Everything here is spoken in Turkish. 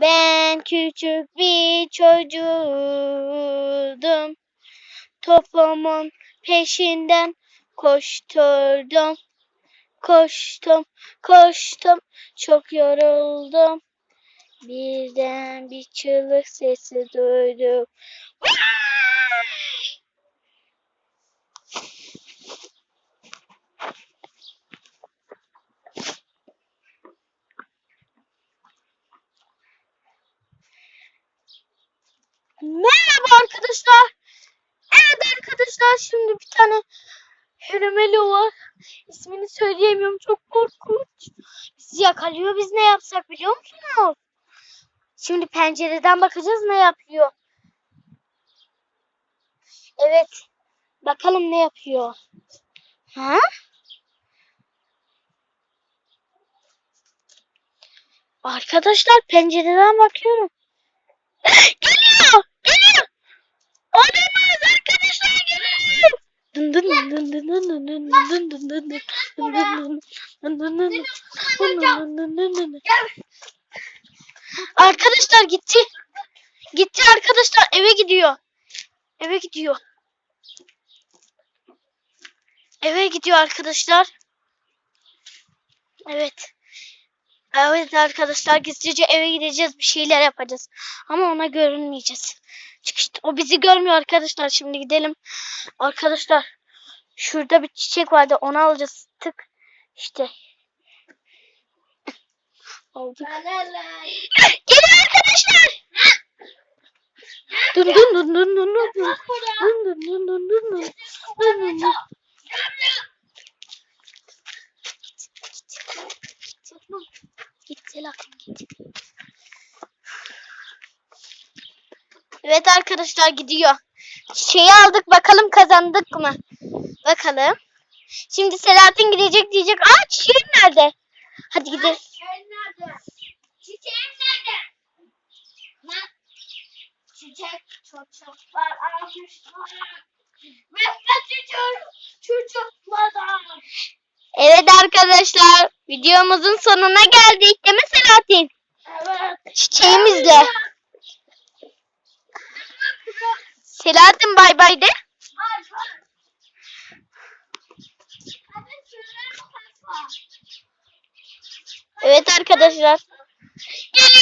Ben küçük bir çocuğudum. Toplumun peşinden koşturdum. Koştum, koştum, çok yoruldum. Birden bir çığlık sesi duydum. Merhaba arkadaşlar. Evet arkadaşlar şimdi bir tane Hello var. İsmini söyleyemiyorum çok korkunç. Bizi yakalıyor biz ne yapsak biliyor musunuz? Şimdi pencereden bakacağız ne yapıyor. Evet. Bakalım ne yapıyor. Ha? Arkadaşlar pencereden bakıyorum. Arkadaşlar gitti. Gitti arkadaşlar eve gidiyor. Eve gidiyor. Eve gidiyor arkadaşlar. Evet. Evet arkadaşlar gizlice eve gideceğiz bir şeyler yapacağız. Ama ona görünmeyeceğiz. Çünkü işte o bizi görmüyor arkadaşlar. Şimdi gidelim. Arkadaşlar şurada bir çiçek vardı onu alacağız. Tık. İşte. Aldık. Gelin arkadaşlar. Dun dun dun dun dun dun dun. Dun dun dun dun dun dun. Dun. Git Selahattin git. Evet arkadaşlar gidiyor. Şeyi aldık bakalım kazandık mı? Bakalım. Şimdi Selahattin gidecek diyecek. Aa çiçeğin nerede? Hadi gidelim. Çiçeğin nerede? Çiçeğin nerede? Ne? Çiçek çocuklar almışlar. Mehmet çocuklar. Evet arkadaşlar videomuzun sonuna geldik değil mi Selahattin? Evet. Çiçeğimizle. Selahattin bay bay de. Evet arkadaşlar. Geliyor.